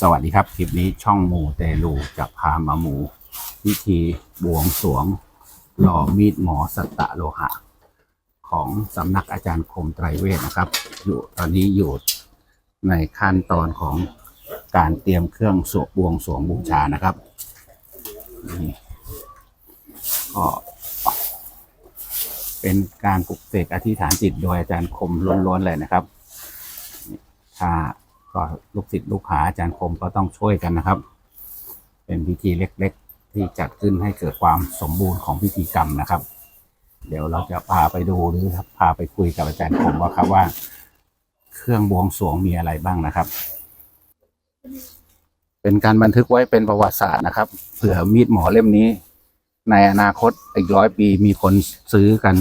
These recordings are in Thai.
สวัสดีครับ คลิปนี้ช่องหมูเตลูจะพามาหมูพิธีบวงสรวง หล่อมีดหมอสัตตะโลหะ ของสำนักอาจารย์คมไตรเวทนะครับ อยู่ตอนนี้อยู่ในขั้นตอนของการเตรียมเครื่องสวบวงสรวงบูชานะครับนี่ก็เป็นการปลุกเสกอธิษฐานจิตโดยอาจารย์คมล้วนๆเลยนะครับถ้า ก็ลูกศิษย์ลูกหาอาจารย์คมก็ต้องช่วยกันนะครับ เป็นพิธีเล็กๆ ที่จัดขึ้นให้เกิดความสมบูรณ์ของพิธีกรรมนะครับ เดี๋ยวเราจะพาไปดูหรือพาไปคุยกับอาจารย์คมว่าครับว่า เครื่องบวงสรวงมีอะไรบ้างนะครับ เป็นการบันทึกไว้เป็นประวัติศาสตร์นะครับ เผื่อมีดหมอเล่มนี้ ในอนาคตอีกร้อยปีมีคนซื้อกัน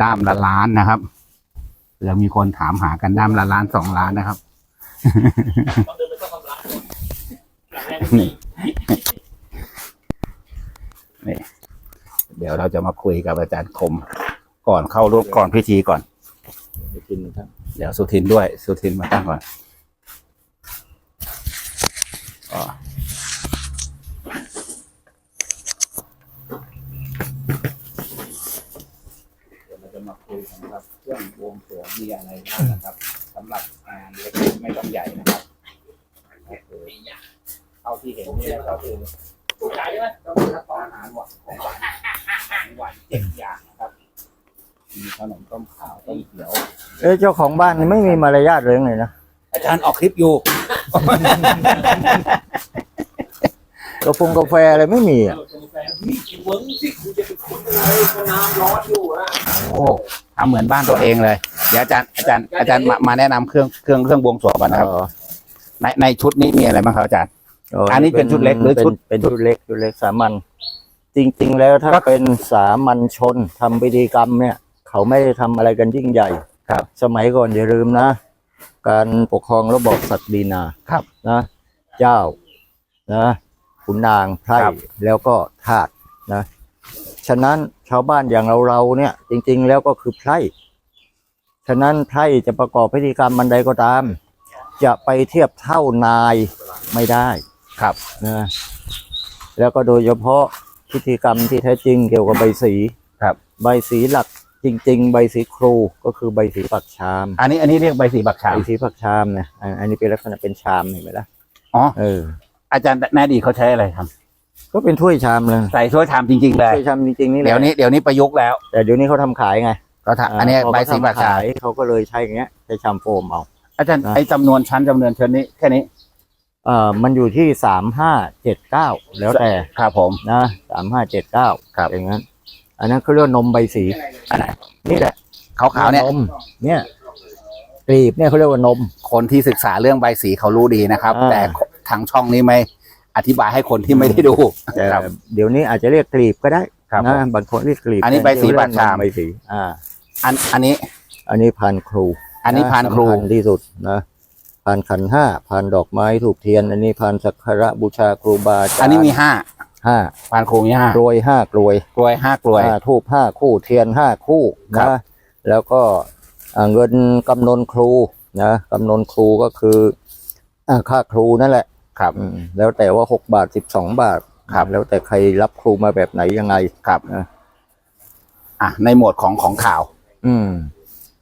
ด้ามละล้านนะครับเผื่อมีคนถามหากันด้ามละล้านสองล้านนะครับ นี่นี่เดี๋ยวเราจะมาคุยกับอาจารย์คม ก่อนเข้าร่วมก่อนพิธีก่อนไปกินนะครับ เดี๋ยวสุทินด้วย สุทินมาตั้งก่อนก็เดี๋ยวเราจะมาคุยกันครับเครื่องบวงสรวงมีอะไรบ้างนะครับ สำหรับงานเล็กไม่ต้องใหญ่นะครับเท่าที่เห็นเนี่ยก็คือต้องมีรับประทานอาหารหวานของหวานของหวานเจ็ดอย่างนะครับ มีขนมต้มขาวต้มเขียวเอ้ยเจ้าของบ้านนี่ไม่มีมารยาทเลยไงนะอาจารย์ออกคลิปอยู่ กาแฟกาแฟอะไรไม่มีอะมีกี่วงสิ โอ้ทำเหมือนบ้านตัวเองเลย เดี๋ยวอาจารย์อาจารย์อาจารย์มามาแนะนำเครื่องเครื่องเครื่องบวงสรวงก่อนนะครับอ๋อในในชุดนี้มีอะไรบ้างครับอาจารย์ อันนี้เป็นชุดเล็กหรือชุดเป็นเป็นชุดเล็กชุดเล็กสามัญจริง ๆ แล้วถ้าเป็นสามัญชนทำพิธีกรรมเนี่ย เขาไม่ได้ทำอะไรกันยิ่งใหญ่ครับ สมัยก่อนอย่าลืมนะ การปกครองระบอบศักดินา ครับ นะเจ้านะขุนนางไพร่ครับ แล้วก็ทาสนะ ฉะนั้นชาวบ้านอย่างเราเราๆเนี่ย จริง ๆ แล้วก็คือไพร่ฉะนั้นไพร่จะประกอบพิธีกรรมมันใดก็ตาม จะไปเทียบเท่านายไม่ได้ครับนะแล้วก็โดยเฉพาะพิธีกรรมที่แท้จริงเกี่ยวกับใบสีครับ ใบสีหลักจริง ๆ ใบสีครูก็คือใบสีปักชาม อันนี้อันนี้เรียกใบสีบักชามใบสีปักชามเนี่ยอันอันนี้เป็นลักษณะเป็นชามเห็นไหมล่ะอ๋อเอออาจารย์แน่ดีเขาใช้อะไรท ก็เป็นถ้วยชามเลยำใส่ถ้วยชามจริงๆเลยถ้วยชามจริงๆนี่แหละเดี๋ยวนี้เดี๋ยวนี้ประยุกต์แล้ว แต่เดี๋ยวนี้เขาทำขายไงก็ทำอันนี้พใบเขาสีบักทำชามขายเขาก็เลยใช้อย่างเงี้ยใช้ชามโฟมเอา อาจารย์นะไอ้จำนวนชั้นจำนวนเชิญนี้แค่นี้เอ่อมันอยู่ที่สามห้าเจ็ดเก้าแล้วแต่ครับผมนะสามห้าเจ็ดเก้าครับอย่างนั้น อันนั้นเขาเรียกว่านมใบสีอันไหนนี่แหละขาวๆเนี่ยนมเนี่ยกลีบเนี่ยเขาเรียกว่านม คนที่ศึกษาเรื่องใบสีเขารู้ดีนะครับอ่าแต่ทางช่องนี้ไม่ อธิบายให้คนที่ไม่ได้ดูแต่ครับ เดี๋ยวนี้อาจจะเรียกกลีบก็ได้ครับนะผมบางคนเรียกกลีบอันนี้ใบสีเรียกบาดชามนใบสีอ่า อันอันนี้ อันนี้พันครู อันนี้พานครูสำญที่สุดนะพันขันห้าพันดอกไม้ถูกเทียน อันนี้พันสักการะบูชาครูบาอาจารย์อันนี้มีห้าห้าพานครูมีห้ากลวยห้ากลวยกลวยห้ากลวยอ่าทูบห้าคู่เทียนห้าคู่ครันะบแล้วก็อ่าเงินกำนนครูนะกำนนครูก็คืออ่าค่าครูนั่นแหละ ครับ อืมแล้วแต่ว่าหกบาทสิบสองบาทครับ แล้วแต่ใครรับครูมาแบบไหนยังไง ครับนะอะในหมวดของของข่าว อืม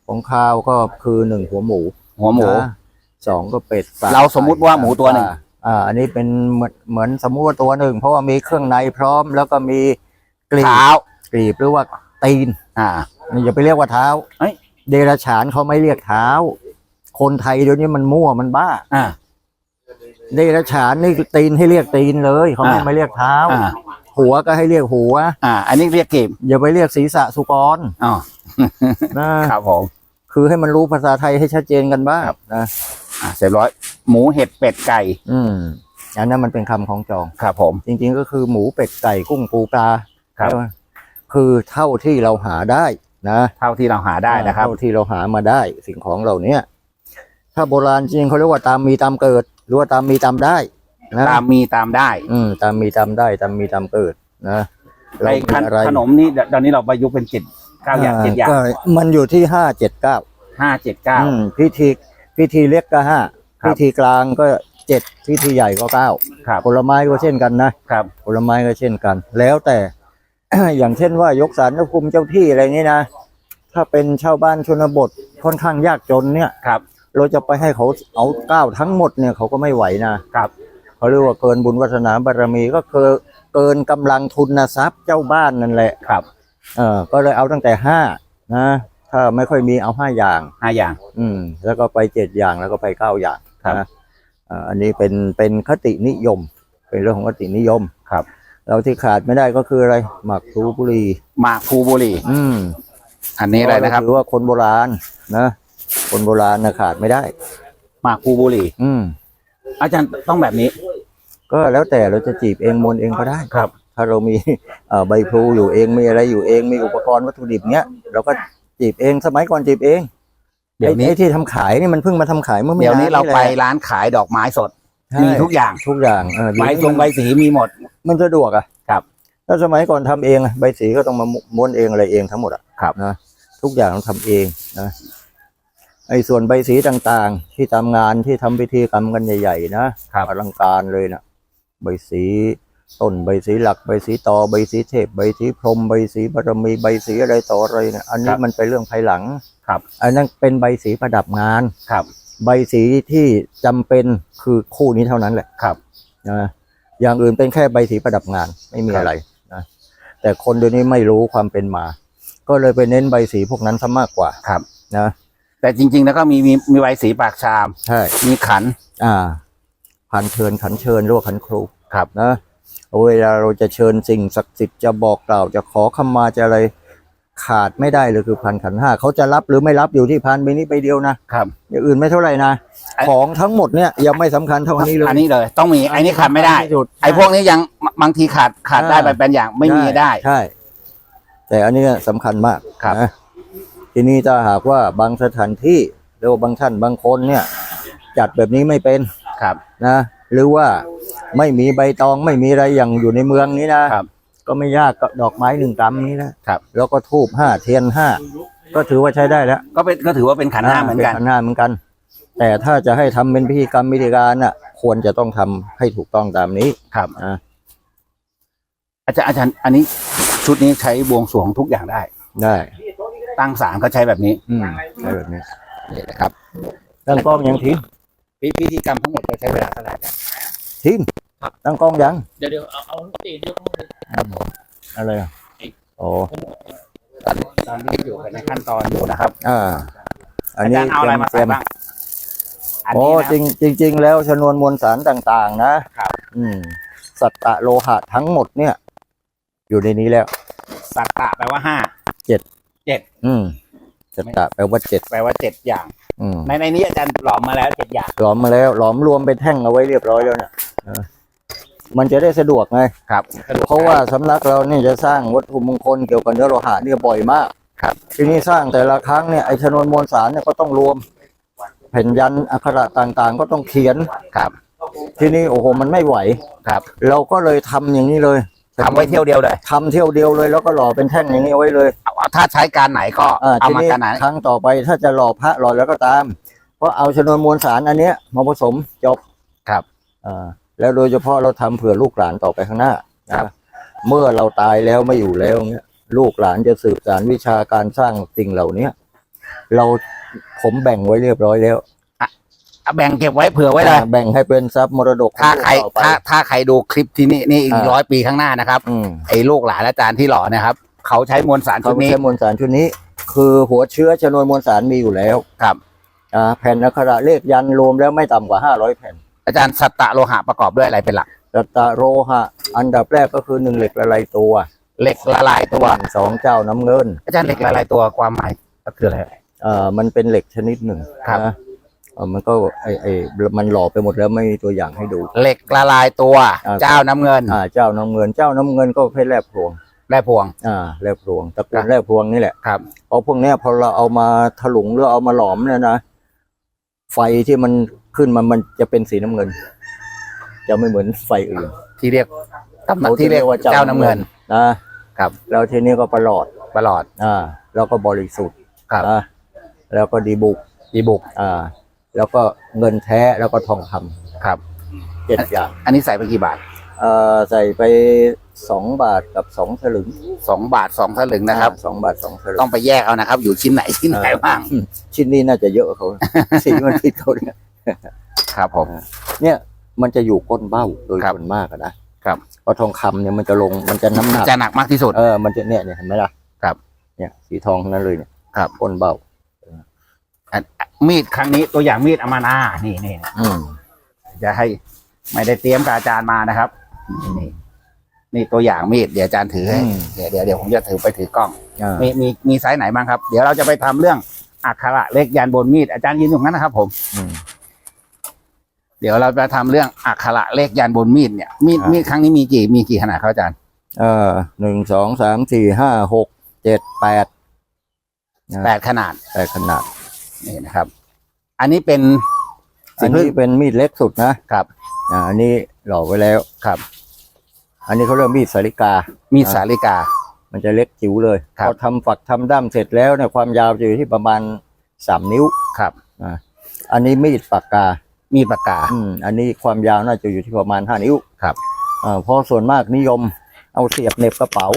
ของข้าวก็คือหนึ่งหัวหมูหัวหมู นะสองก็เป็ดมเราสมมุติว่าหมูตัวหนึ่งอ่าอ่า อันนี้เป็นเหมือนเหมือนสมมุติว่าตัวหนึ่ง เพราะว่ามีเครื่องในพร้อม แล้วก็มีกลีบเท้ากลีบหรือว่าตีน อ่านี่อย่าไปเรียกว่าเท้าเอ้ย เดรัจฉานเขาไม่เรียกเท้า คนไทยเดี๋ยวนี้มันมั่วมันบ้า อ่า เดรัจฉานนี่ตีนให้เรียกตีนเลยเขาไม่อ่ามาเรียกเท้า อ่า หัวก็ให้เรียกหัว อ่า อันนี้เรียกเกมอย่าไปเรียกศีรษะสุกรอ๋อนะครับ ผม คือให้มันรู้ภาษาไทยให้ชัดเจนกันบ้างครับ นะอ่าเสร็จร้อย หมูเห็ดเป็ดไก่อืมอันนั้นมันเป็นคำของจอง ครับผม จริงๆก็คือหมูเป็ดไก่กุ้งปูปลาครับ ใช่ไหมคือเท่าที่เราหาได้นะเท่าที่เราหาได้นะครับ เท่าที่เราหามาได้สิ่งของเหล่าเนี้ยถ้าโบราณจริงเขาเรียกว่าตามมีตามเกิดห รือว่าตามมีตามได้นะตามมีตามได้ อืมตามมีตามได้ ตามมีตามเกิดนะไอ้เรามีอะไรขนมนี่เดี๋ยวตอนนี้เราประยุกต์เป็นเจ็ดเก้าอย่างเจ็ดอย่างก็มันอยู่ที่ห้าเจ็ดเก้าห้าเจ็ดเก้าพิธีพิธีเล็กก็ห้าครับพิธีกลางก็เจ็ดพิธีใหญ่ก็เก้าครับผลไม้ก็เช่นกันนะครับผลไม้ก็เช่นกัน แล้วแต่ อย่างเช่นว่ายกสารพระภูมิเจ้าที่อะไรนี้นะถ้าเป็นชาวบ้านชนบทค่อนข้างยากจนเนี่ยครับ เราจะไปให้เขาเอาเก้าทั้งหมดเนี่ยเขาก็ไม่ไหวนะครับเขาเรียกว่าเกินบุญวัฒนาบารมีก็คือเกินกำลังทุนทรัพย์เจ้าบ้านนั่นแหละครับเออก็เลยเอาตั้งแต่ห้านะถ้าไม่ค่อยมีเอาห้าอย่างห้าอย่าง อืม แล้วก็ไปเจ็ดอย่างแล้วก็ไปเก้าอย่างครับนะอ่าอันนี้เป็นเป็นคตินิยม เป็นเรื่องของคตินิยมครับ เราที่ขาดไม่ได้ก็คืออะไรหมักทูบุหรีหมากภูบุหรี่อืม อันนี้อะไรนะครับถือว่าคนโบราณนะ คนโบราณนะขาดไม่ได้ หมากภูบุหรี่อืม อาจารย์ต้องแบบนี้ ก็แล้วแต่เราจะจีบเองมนเองก็ได้ครับ ถ้าเรามีเอ่อใบพลูอยู่เองมีอะไรอยู่เองมีอุปกรณ์วัตถุดิบเนี้ยเราก็จีบเองสมัยก่อนจีบเองเดี๋ยวนี้ ไอ้ไอ้ที่ทำขายนี่มันเพิ่งมาทำขายเมื่อไม่เดี๋ยวนี้นเราไปแหละร้านขายดอกไม้สดใช่มีทุกอย่างทุกอย่างเออใบเดี๋ยวนี้ทรงใบสีมีหมด มันสะดวกอะครับถ้าสมัยก่อนทำเองอะใบสีก็ต้องมาม้วนเองอะไรเองทั้งหมดอะครับนะทุกอย่างต้องทำเองนะ ไอ้ส่วนใบสีต่างๆ ที่ทำงานที่ทำพิธีกรรมกันใหญ่ๆนะครับ อลังการเลยนะใบสีต้นใบสีหลักใบสีตอใบสีเทพใบสีพรหมใบสีบารมีใบสีอะไรต่ออะไรเนี่ยอันคนี้รับ มันเป็นเรื่องภายหลัง ครับ อันนั้นเป็นใบสีประดับงาน ครับ ใบสีที่จำเป็นคือคู่นี้เท่านั้นแหละครับ นะอย่างอื่นเป็นแค่ใบสีประดับงานไม่มีครับ อะไรนะแต่คนเดี๋ยวนี้ไม่รู้ความเป็นมา ก็เลยไปเน้นใบสีพวกนั้นซะมากกว่าครับ นะ แต่จริง ๆ แล้วก็มีมีมีใบสีปากชาม ใช่ มีขัน อ่าพันเชิญขันเชิญหรือว่าขันครูครับนะเวลาเราจะเชิญสิ่งศักดิ์สิทธิ์จะบอกกล่าวจะขอขมาจะอะไรขาดไม่ได้เลยคือพันขันห้าเขาจะรับหรือไม่รับอยู่ที่พันใบนี้ใบเดียวนะครับอย่างอื่นไม่เท่าไหร่นะไอ้ของทั้งหมดเนี่ยยังไม่สำคัญเท่าอันนี้เลยอันนี้เลยต้องมีอันนี้ขาดไม่ได้ที่สุดไอ้พวกนี้ยังบางทีขาดขาดได้อ่าไปเป็นอย่างไม่มีได้ใช่แต่อันนี้สำคัญมากครับนะ ทีนี้ถ้าหากว่าบางสถานที่หรือว่าบางท่านบางคนเนี่ย จัดแบบนี้ไม่เป็นครับนะ หรือว่าไม่มีใบตองไม่มีอะไรอย่างอยู่ในเมืองนี้นะครับ ก็ไม่ยากก็ดอกไม้หนึ่งกำนี้นะครับ แล้วก็ทูบห้าเทียนห้าก็ถือว่าใช้ได้แล้วก็เป็นก็ถือว่าเป็นขันห้าเหมือนกันป็ขันห้าเหมือนกัน แต่ถ้าจะให้ทำเป็นพิธีกรรมพิธีการน่ะ ควรจะต้องทำให้ถูกต้องตามนี้ครับอ่าอาจารย์อาจารย์ อันนี้ชุดนี้ใช้บวงสรวงทุกอย่างได้ ได้ ตั้งศาลก็ใช้แบบนี้อืมใช่แบบนี้นี่นะครับตั้งกล้องยังทิ้งพิธีกรรมทั้งหมดจะใช้เวลาเท่าไหร่ครับทิ้งตั้งกล้องยังเดี๋ยวเดี๋ยวเอาเอาตีเดี๋ยวอะไรอะโอ้ตอนตอนนี้อยู่ในขั้นตอนอยู่นะครับอ่าอันอานี้จารย์เอาอะไรมาเตรีใส่ยมบ้างอันโอ้นี้จรินะงจริง ๆ แล้วชนวนมวลสารต่าง ๆ นะครับ อืม สัตตะโลหะทั้งหมดเนี่ย อยู่ในนี้แล้ว สัตตะแปลว่าห้า อืมสัตตะแปลว่าเจ็ดแปลว่าเจ็ดอย่างอืมในในนี้อาจารย์หลอมมาแล้วเจ็ดอย่าง หลอมมาแล้ว หลอมรวมเป็นแท่งเอาไว้เรียบร้อยแล้วเนี่ยเออมันจะได้สะดวกไง ครับ เพราะว่าสำนักเราเนี่ยจะสร้างวัตถุมงคลเกี่ยวกับเนื้อโลหะเนี่ยบ่อยมากครับ ทีนี้สร้างแต่ละครั้งเนี่ยไอชนวนมวลสารเนี่ยก็ต้องรวม แผ่นยันอักขระต่างๆ ก็ต้องเขียน ครับ ทีนี้โอ้โหมันไม่ไหว ครับ เราก็เลยทำอย่างนี้เลย ทำไว้เที่ยวเดียวเลยทำเที่ยวเดียวเลยแล้วก็หล่อเป็นแท่งอย่างนี้เอาไว้เลยเอาเอาถ้าใช้การไหนก็อ่าเอาทีมานี้การไหนครั้งต่อไปถ้าจะหล่อพระหล่อแล้วก็ตามเพราะเอาชนวนมวลสารอันเนี้ยมาผสมจบครับ อ่าแล้วโดยเฉพาะเราทำเผื่อลูกหลานต่อไปข้างหน้านะครับ เมื่อเราตายแล้วไม่อยู่แล้วเนี้ยลูกหลานจะสืบสานวิชาการสร้างสิ่งเหล่าเนี้ยเราผมแบ่งไว้เรียบร้อยแล้วเอา แบ่งเก็บไว้เผื่อไว้เลย แบ่งให้เป็นทรัพย์มรดกถ้าใครต่อไป ถ้าถ้าใครดูคลิปที่นี่นี่อีกอ่า ร้อยปีข้างหน้านะครับอืมไอ้ลูกหลานอาจารย์ที่หล่อนะครับ เขาใช้มวลสารเขาชุดไม่นี้ ใช่มวลสารชุดนี้ คือหัวเชื้อชนวนมวลสารมีอยู่แล้วครับ อ่าแผ่นอักขระเลขยันรวมแล้วไม่ต่ำกว่าห้าร้อยแผ่นอาจารย์สัตตะโลหะประกอบด้วยอะไรเป็นหลักสัตตะโรหะ อันดับแรกก็คือหนึ่งเหล็กละลายตัวเหล็กละลายตัว สองเจ้าน้ำเงินอาจารย์เหล็กละลายตัวความหมายก็คืออะไรเอ่อมันเป็นเหล็กชนิดหนึ่งครับ นะเอ่อ มันก็ไอไอมันหล่อไปหมดแล้วไม่มีตัวอย่างให้ดู เหล็กละลายตัว อ่า เจ้าน้ำเงินอ่าเจ้าน้ำเงินเจ้าน้ำเงินก็เพชรแลบพลวงและพวง อ่าแลบพลวงตระกูครัลบ แลบพลวงนี่แหละครับ เพราะพวกเนี้ยพอเราเอามาถลุงหรือเอามาหลอมเนี่ยนะไฟที่มันขึ้นมามันจะเป็นสีน้ำเงิน จะไม่เหมือนไฟอื่น ที่เรียกตำหนักเขาที่เรียกว่าเจ้าน้ำเงิน นะครับ แล้วทีนี้ก็ประหลอด ประหลอด อ่า แล้วก็บริสุทธิ์ครับอ่าแล้วก็ดีบุก ดีบุก อ่า แล้วก็เงินแท้แล้วก็ทองคำครับเจ็ดอย่างอันนี้ใส่ไปกี่บาทเอ่อใส่ไปสองบาทกับสองสลึงสองบาทสองสลึงนะครับ สองบาทสองสลึต้องงไปแยกเอานะครับ อยู่ชิ้นไหนชิ้นไหนบ้างอืมชิ้นนี้น่าจะเยอะกว่าเขา สีมันผิดเขาเนี่ย ครับผม เนี่ยมันจะอยู่ก้นเบ้าโดยครับส่วนมากอะนะครับ เพราะทองคำเนี่ยมันจะลงมันจะน้ำหนักจะหนักมากที่สุด เออมันจะเนี่ยเนี่ยเห็นไหมล่ะครับเนี่ยสีทองทั้งนั้นเลยเนี่ยครับ ก้นเบ้า อันมีดครั้งนี้ตัวอย่างมีดอามานานี่นี่อืมจะให้ไม่ได้เตรียมกับอาจารย์มานะครับ นี่นี่ตัวอย่างมีดเดี๋ยวอาจารย์ถือให้เดี๋ยวเดี๋ยวเดี๋ยวผมจะถือไปถือกล้อง อ่ามีมีมีไซส์ไหนบ้างครับ เดี๋ยวเราจะไปทำเรื่องอักขระเลขยันบนมีดอาจารย์ยืนอยู่นั้นนะครับผม อืม เดี๋ยวเราจะทำเรื่องอักขระเลขยันบนมีดเนี่ยมีดครับ มีดครั้งนี้มีกี่มีกี่ขนาดครับอาจารย์เออหนึ่งสองสามสี่ห้าหกเจ็ดแปดนะแปดขนาดแปดขนาด นี่นะครับ อันนี้เป็นอันนี้เป็นมีดเล็กสุดนะครับอ่าอันนี้หล่อไว้แล้วครับ อันนี้เขาเรียกมีดสาริกา มีดสาลิกา มันจะเล็กจิ๋วเลยครับพอทำฝักทำด้ามเสร็จแล้วเนี่ยความยาวจะอยู่ที่ประมาณสามนิ้วครับอ่าอันนี้มีดปากกา มีดปากกา อืมอันนี้ความยาวน่าจะอยู่ที่ประมาณห้านิ้วครับอ่าเพราะส่วนมากนิยมเอาเสียบเหน็บกระเป๋า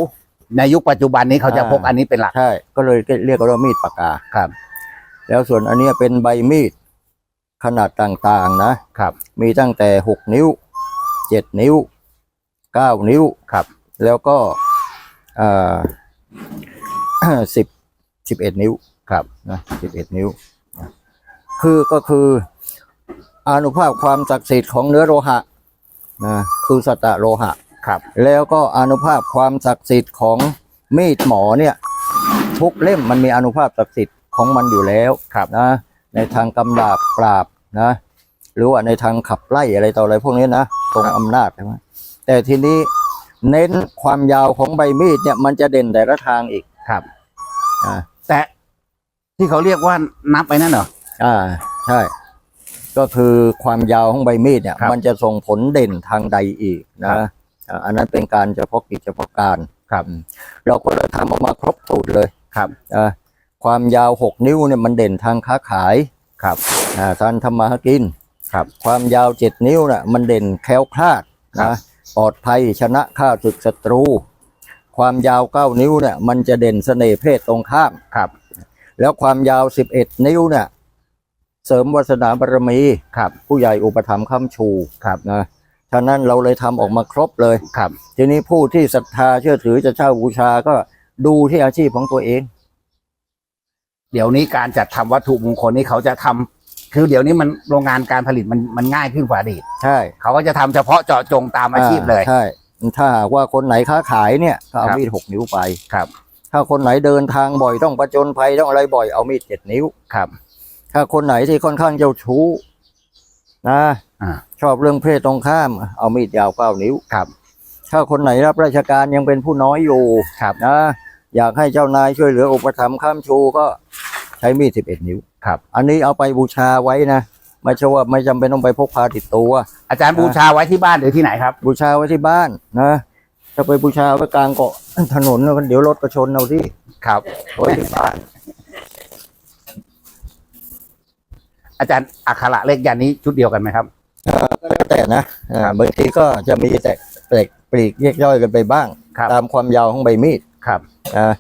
ในยุคปัจจุบันนี้เขาจะอ่าพกอันนี้เป็นหลักใช่ก็เลยเรียกว่ามีดปากกาครับ แล้วส่วนอันเนี้ยเป็นใบมีดขนาดต่างๆนะครับ มีตั้งแต่หกนิ้วเจ็ดนิ้วเก้านิ้วครับ แล้วก็อ่าสิบสิบเอ็ดนิ้วครับนะสิบเอ็ดนิ้วนะคือก็คืออานุภาพความศักดิ์สิทธิ์ของเนื้อโลหะนะคือสัตตะโลหะครับ แล้วก็อานุภาพความศักดิ์สิทธิ์ของมีดหมอเนี่ย ทุกเล่มมันมีอานุภาพศักดิ์สิทธิ์ ของมันอยู่แล้วครับนะ ในทางกำดาบปราบนะ หรือว่าในทางขับไล่อะไรต่ออะไรพวกนี้นะตรงอำนาจใช่ไหมแต่ทีนี้เน้นความยาวของใบมีดเนี่ย มันจะเด่นแต่ละทางอีกครับอ่าแต่ที่เขาเรียกว่านับไปนั่นเหรออ่าใช่ก็คือความยาวของใบมีดเนี่ยครับมันจะส่งผลเด่นทางใดอีกครันะบอ่าอันนั้นเป็นการเฉพาะกิจเฉพาะการครับ เราก็เลยทำออกมาครบสูตรเลยครับอ่า ความยาวหกนิ้วเนี่ยมันเด่นทางค้าขายครับอ่าทางทำมาหากินครับความยาวเจ็ดนิ้วน่ะมันเด่นแคล้วคลาดครับนะปลอดภัยชนะข้าศึกศัตรู ความยาวเก้านิ้วเนี่ยมันจะเด่นเสน่ห์เพศตรงข้ามครับ แล้วความยาวสิบเอ็ดนิ้วเนี่ยเสริมวาสนาบารมีครับ ผู้ใหญ่อุปถัมภ์ค้ำชูครับนะฉะนั้นเราเลยทำออกมาครบเลยครับ ทีนี้ผู้ที่ศรัทธาเชื่อถือจะเช่าบูชาก็ดูที่อาชีพของตัวเอง เดี๋ยวนี้การจัดทำวัตถุมงคลนี่เขาจะทำคือเดี๋ยวนี้มันโรงงานการผลิตมันมันง่ายขึ้นกว่าอดีตใช่ เขาก็จะทำเฉพาะเจาะจงตามอาชีพเลยใช่ถ้าหากว่าคนไหนค้าขายเนี่ยก็เอาครับมีดหกนิ้วไปครับ ถ้าคนไหนเดินทางบ่อยต้องประจนภัยต้องอะไรบ่อยเอามีดเจ็ดนิ้วครับ ถ้าคนไหนที่ค่อนข้างเจ้าชู้นะอ่าชอบเรื่องเพศตรงข้าม เอามีดยาวเก้านิ้วครับ ถ้าคนไหนรับราชการยังเป็นผู้น้อยอยู่ครับนะ อยากให้เจ้านายช่วยเหลืออุปถัมภ์ข้ามชูก็ใช้มีดสิบเอ็ดนิ้วครับ อันนี้เอาไปบูชาไว้นะไม่ใช่ว่าไม่จำเป็นต้องไปพกพาติดตัว อาจารย์บูชาไว้ที่บ้านหรือที่ไหนครับ บูชาไว้ที่บ้านนะถ้าไปบูชาไว้กลางเกาะถนนแล้วเดี๋ยวรถกระชนเอาที่ครับไว้ที่บ้าน อาจารย์อักขระเลขยันนี้ชุดเดียวกันไหมครับก็แล้วแต่นะอ่าครับบางทีก็จะมีแตกแปลกปลีกแยกย่อยกันไปบ้างครับตามความยาวของใบมีดครับ นะ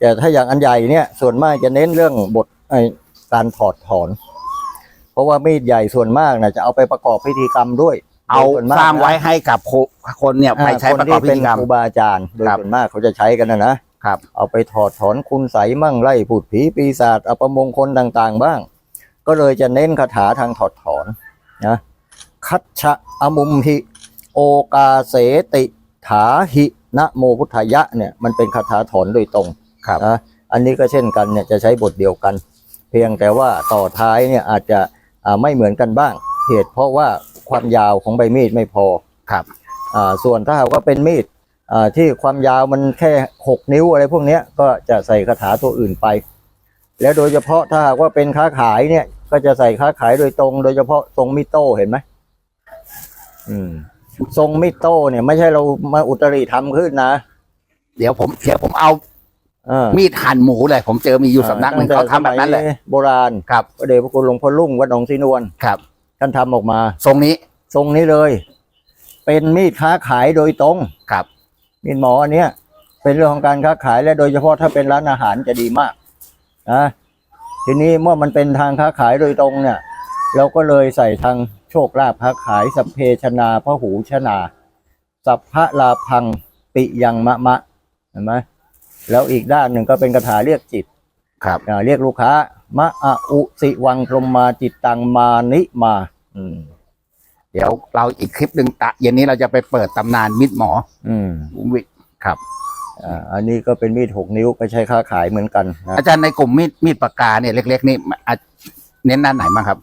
แต่ถ้าอย่างอันใหญ่เนี่ย ส่วนมากจะเน้นเรื่องบทไอ้การถอดถอน เพราะว่ามีดใหญ่ส่วนมากนะจะเอาไปประกอบพิธีกรรมด้วยเอาโดยส่วนมกสร้างนะไว้ให้กับโคคนเนี่ยไปใช้ประกอบพิธีกรรมคนที่เป็นครูบาอาจารย์โดยครับส่วนมากเขาจะใช้กันนะนะครับ เอาไปถอดถอนคุณใสยมั่งไล่ผุดผีปีศาจอัปมงคลต่าง ๆ บ้าง ก็เลยจะเน้นคาถาทางถอดถอนนะคัจฉะอมุมหิ โอกาเสติ ถาหิ นะโมพุทธายะเนี่ยมันเป็นคาถาถอนโดยตรงครับนะอันนี้ก็เช่นกันเนี่ยจะใช้บทเดียวกัน เพียงแต่ว่าต่อท้ายเนี่ยอาจจะอ่าไม่เหมือนกันบ้าง เหตุเพราะว่าความยาวของใบมีดไม่พอครับอ่าส่วนถ้าหากว่าเป็นมีดอ่าที่ความยาวมันแค่หกนิ้วอะไรพวกเนี้ยก็จะใส่คาถาตัวอื่นไป แล้วโดยเฉพาะถ้าหากว่าเป็นค้าขายเนี่ยก็จะใส่ค้าขายโดยตรง โดยเฉพาะทรงมิโต้เห็นไหมอืม ทรงมิโต้เนี่ยไม่ใช่เรามาอุตริทำขึ้นนะเดี๋ยวผมเดี๋ยวผมเอาเออมีดหั่นหมูเลย ผมเจอมีอยู่สำนักหนึ่งเขาทำแบบนั้นเลยสมัโบราณครับพระเดชพระคุณหลวงพ่อลุ่งวัดหนองสีนวลครับท่านทำออกมา ทรงนี้ ทรงนี้เลย เป็นมีดค้าขายโดยตรงครับ มีดหมออันเนี้ย เป็นเรื่องของการค้าขายและโดยเฉพาะถ้าเป็นร้านอาหารจะดีมากนะทีนี้เมื่อมันเป็นทางค้าขายโดยตรงเนี่ย เราก็เลยใส่ทางโชคลาภค้าขายสัพเพชนาพหูชนา สัพพะลาพังปิยังมะมะเห็นไหมแล้วอีกด้านหนึ่งก็เป็นคาถาเรียกจิตครับอ่าเรียกลูกค้ามะอะอุสิวังพรหมมาจิตตังมานิมา อืม เดี๋ยวเราอีกคลิปหนึ่งตะเย็นนี้เราจะไปเปิดตำนานมิดหมออืมวิครับอ่าอันนี้ก็เป็นมีดหกนิ้วก็ใช้ค้าขายเหมือนกันนะอาจารย์ในกลุ่มมีดมีดปากกาเนี่ยเล็ก ๆ นี่อะเน้นด้านไหนบ้างครับ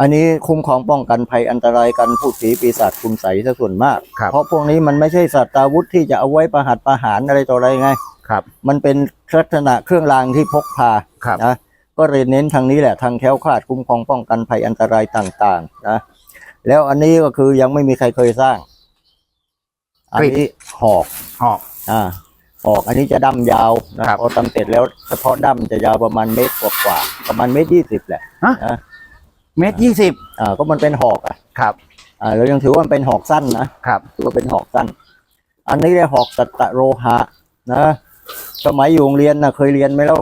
อันนี้คุ้มครองป้องกันภัยอันตรายกันพูดผีปีศาจคุณใสซะส่วนมาก ครับ เพราะพวกนี้มันไม่ใช่สัตว์อาวุธที่จะเอาไว้ประหัตประหารอะไรต่ออะไรไง ครับ มันเป็นลักษณะเครื่องรางที่พกพาครับ นะก็เลยเน้นทางนี้แหละทางแคล้วคลาดคุ้มครองป้องกันภัยอันตรายต่างๆนะแล้วอันนี้ก็คือยังไม่มีใครเคยสร้าง อันนี้หอก หอก อ่าหอกอันนี้จะดั้มยาวนะครับพอทำเสร็จแล้วเฉพาะดั้มจะยาวประมาณเมตรกว่าๆประมาณเมตรยี่สิบแหละฮะ นะ เมตรยี่สิบอ่าก็มันเป็นหอกอะครับอ่าเรายังถือว่ามันเป็นหอกสั้นนะครับถือว่าเป็นหอกสั้น อันนี้ได้หอกสัตตโรหะนะสมัยอยู่โรงเรียนนะเคยเรียนไหมเล่า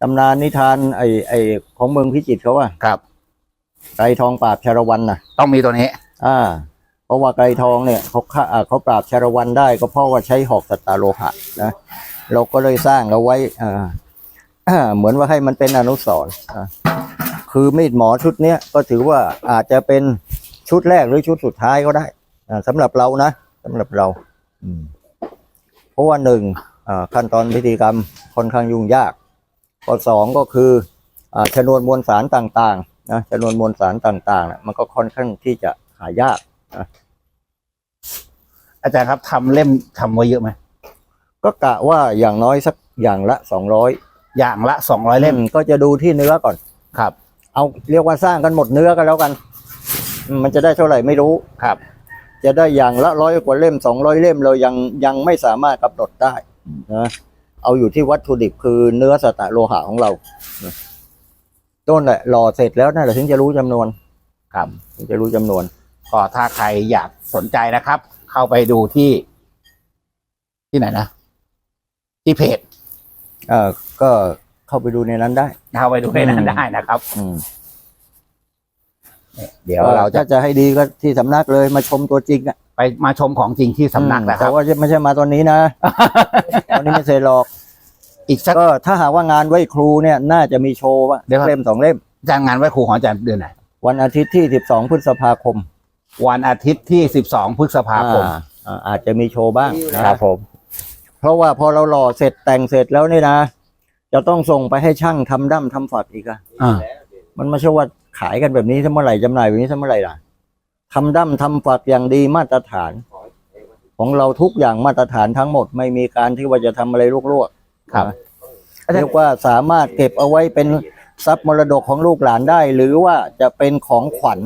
ตำนานนิทานไอไอของเมืองพิจิตรเขาว่าครับไกรทองปราบชาละวันนะต้องมีตัวนี้ อ่า เพราะว่าไกรทองเนี่ยเขาฆ่าอ่าเขาปราบชาละวันได้ก็เพราะว่าใช้หอกสัตตโลหะนะเราก็เลยสร้างเอาไว้อ่าอ่าเหมือนว่าให้มันเป็นอนุสรณ์อ่า คือมีดหมอชุดเนี้ยก็ถือว่าอาจจะเป็นชุดแรกหรือชุดสุดท้ายก็ได้อ่าสำหรับเรานะสำหรับเราอืมเพราะว่าหนึ่งอ่าขั้นตอนพิธีกรรมค่อนข้างยุ่งยากข้อสองก็คืออ่าชนวนมวลสารต่างๆนะชนวนมวลสารต่างๆน่ะมันก็ค่อนข้างที่จะหายากอาจารย์ครับทำเล่มทำไว้เยอะไหมก็กะว่าอย่างน้อยสักอย่างละสองร้อยอย่างละสองร้อยเล่มก็จะดูที่เนื้อก่อนครับ เอาเรียกว่าสร้างกันหมดเนื้อกันแล้วกันอืมมันจะได้เท่าไหร่ไม่รู้ครับ จะได้อย่างละร้อยกว่าเล่มสองร้อยเล่มเรายังยังไม่สามารถกำหนดได้นะเอาอยู่ที่วัตถุดิบคือเนื้อสตะโลหะของเราต้นแหละหล่อเสร็จแล้วนั่นแหละถึงจะรู้จำนวนครับถึงจะรู้จำนวน ก็ถ้าใครอยากสนใจนะครับ เข้าไปดูที่ ที่ไหนนะ ที่เพจเอ่อก็ เข้าไปดูในนั้นได้ เข้าไปดูในนั้อืนมได้นะครับ อืมเดี๋ยวเราจะถ้าจะให้ดีก็ที่สำนักเลยมาชมตัวจริงอะไปมาชมของจริงที่สำนักนะคแต่รับว่าไม่ใช่มาตอนนี้นะ ตอนนี้ไม่เสร็จหรอกอีกสัก ก็ถ้าหากว่างานไหว้ครูเนี่ย น่าจะมีโชว์ว่าเดี๋ยวครับ เล่มสองเล่มอาจารย์งานไหว้ครูของอาจารย์เดือนไหนวันอาทิตย์ที่ 12 พฤษภาคมวันอาทิตย์ที่สิบสองพฤษภาคมอ่าอ่าอาจจะมีโชว์บ้างนะครับผม เพราะว่าพอเราหล่อเสร็จแต่งเสร็จแล้วนี่นะ จะต้องส่งไปให้ช่างทำดั้มทำฝักอีกอะอ่า มันไม่ใช่ว่าขายกันแบบนี้ถ้าเมื่อไหร่จำหน่ายแบบนี้ถ้าเมื่อไหร่ล่ะทำดั้มทำฝักอย่างดีมาตรฐาน ของเราทุกอย่างมาตรฐานทั้งหมด ไม่มีการที่ว่าจะทำอะไรลวกๆครับ นะเรียกว่าสามารถเก็บเอาไว้เป็นทรัพย์มรดกของลูกหลานได้ หรือว่าจะเป็นของขวัญ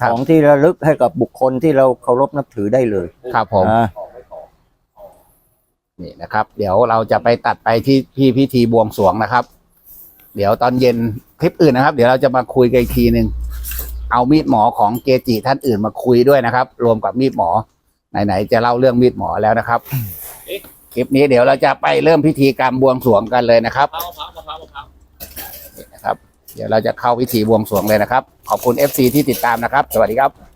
ครับ ของที่ระลึกให้กับบุคคลที่เราเคารพนับถือได้เลยครับผมนะ นี่นะครับ เดี๋ยวเราจะไปตัดไปที่ที่พิธีบวงสรวงนะครับ เดี๋ยวตอนเย็นคลิปอื่นนะครับ เดี๋ยวเราจะมาคุยกันอีกทีหนึ่งเอามีดหมอของเกจิท่านอื่นมาคุยด้วยนะครับ รวมกับมีดหมอไหนๆจะเล่าเรื่องมีดหมอแล้วนะครับคลิปนี้เดี๋ยวเราจะไปเริ่มพิธีกรรมบวงสรวงกันเลยนะครับมะพร้าวมะพร้าวมะพร้าวนี่นะครับ เดี๋ยวเราจะเข้าพิธีบวงสรวงเลยนะครับ ขอบคุณ FC ที่ติดตามนะครับ สวัสดีครับ